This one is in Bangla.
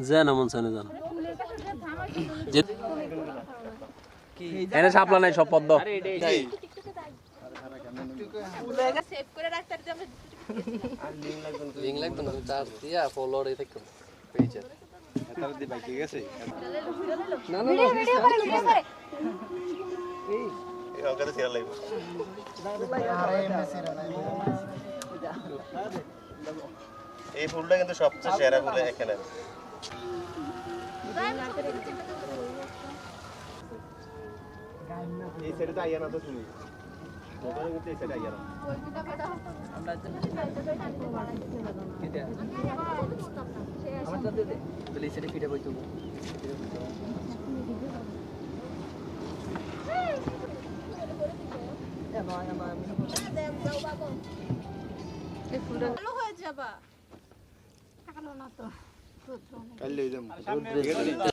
যা না মন চানে যান এনে সাপলা নাই সব পদ্ম। সেভ করে রাখতে আর যাবে লিং লাগতো না এই ফুলটা কিন্তু সবচেয়ে সেরা ফুল এখানে এই সাইডে তো আইয়া না তো কিন্তু এই সাইডে আইয়া না ভালো হয়ে যাবা কাল লই যাম